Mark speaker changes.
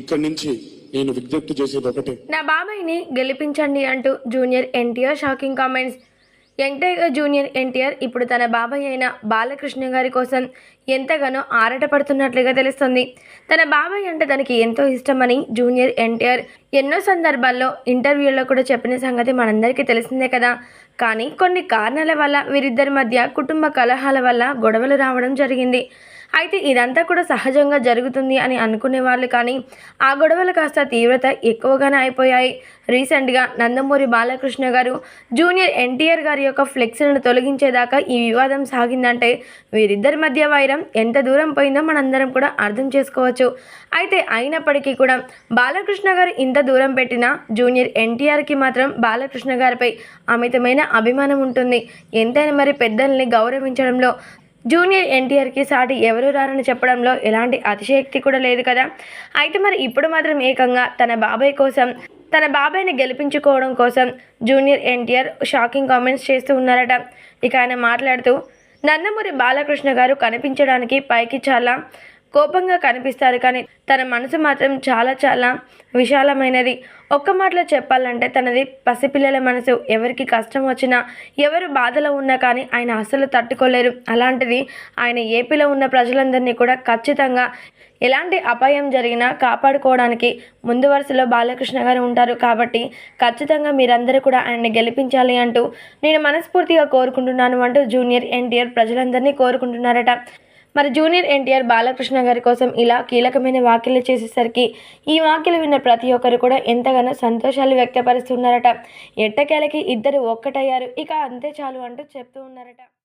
Speaker 1: ఇక్కడి నుంచి నేను విజ్ఞప్తి చేసేది ఒకటే.
Speaker 2: నా బాబాయ్ని గెలిపించండి అంటూ junior NTR shocking comments. Young tiger junior NTR ఇప్పుడు తన బాబాయ్ అయిన బాలకృష్ణ గారి కోసం ఎంతగానో ఆరాటపడుతున్నట్లుగా తెలుస్తుంది. తన బాబాయ్ అంటే తనకి ఎంతో ఇష్టమని జూనియర్ ఎన్టీఆర్ ఎన్నో సందర్భాల్లో ఇంటర్వ్యూల్లో కూడా చెప్పిన సంగతి మనందరికీ తెలిసిందే కదా. కానీ కొన్ని కారణాల వల్ల వీరిద్దరి మధ్య కుటుంబ కలహాల వల్ల గొడవలు రావడం జరిగింది. అయితే ఇదంతా కూడా సహజంగా జరుగుతుంది అని అనుకునే వాళ్ళు కానీ ఆ గొడవలు కాస్త తీవ్రత ఎక్కువగానే అయిపోయాయి. రీసెంట్గా నందమూరి బాలకృష్ణ గారు జూనియర్ ఎన్టీఆర్ గారి యొక్క ఫ్లెక్స్లను తొలగించేదాకా ఈ వివాదం సాగిందంటే వీరిద్దరి మధ్య వైరం ఎంత దూరం పోయిందో మనందరం కూడా అర్థం చేసుకోవచ్చు. అయితే అయినప్పటికీ కూడా బాలకృష్ణ గారు ఇంత దూరం పెట్టినా జూనియర్ ఎన్టీఆర్కి మాత్రం బాలకృష్ణ గారిపై అమితమైన అభిమానం ఉంటుంది. ఎంతైనా మరి పెద్దల్ని గౌరవించడంలో జూనియర్ ఎన్టీఆర్కి సాటి ఎవరు రారని చెప్పడంలో ఎలాంటి అతిశయక్తి కూడా లేదు కదా. అయితే మరి ఇప్పుడు మాత్రం ఏకంగా తన బాబాయ్ కోసం తన బాబాయ్ని గెలిపించుకోవడం కోసం జూనియర్ ఎన్టీఆర్ షాకింగ్ కామెంట్స్ చేస్తూ ఉన్నారట. ఇక ఆయన మాట్లాడుతూ నందమూరి బాలకృష్ణ గారు కనిపించడానికి పైకి చాలా కోపంగా కనిపిస్తారు కానీ తన మనసు మాత్రం చాలా చాలా విశాలమైనది. ఒక్క మాటలో చెప్పాలంటే తనది పసిపిల్లల మనసు. ఎవరికి కష్టం వచ్చినా ఎవరు బాధలో ఉన్నా కానీ ఆయన అస్సలు తట్టుకోలేరు. అలాంటిది ఆయన ఏపీలో ఉన్న ప్రజలందరినీ కూడా ఖచ్చితంగా ఎలాంటి అపాయం జరిగినా కాపాడుకోవడానికి ముందు వరుసలో బాలకృష్ణ గారు ఉంటారు. కాబట్టి ఖచ్చితంగా మీరందరూ కూడా ఆయన్ని గెలిపించాలి అంటూ నేను మనస్ఫూర్తిగా కోరుకుంటున్నాను అంటూ జూనియర్ ఎన్టీఆర్ ప్రజలందరినీ కోరుకుంటున్నారట. మరి జూనియర్ ఎన్టీఆర్ బాలకృష్ణ గారి కోసం ఇలా కీలకమైన వ్యాఖ్యలు చేసేసరికి ఈ వ్యాఖ్యలు విన్న ప్రతి ఒక్కరు కూడా ఎంతగానో సంతోషాలు వ్యక్తపరుస్తున్నారట. ఎట్టకేలకి ఇద్దరు ఒక్కటయ్యారు. ఇక అంతే చాలు అంటూ చెప్తూ ఉన్నారట.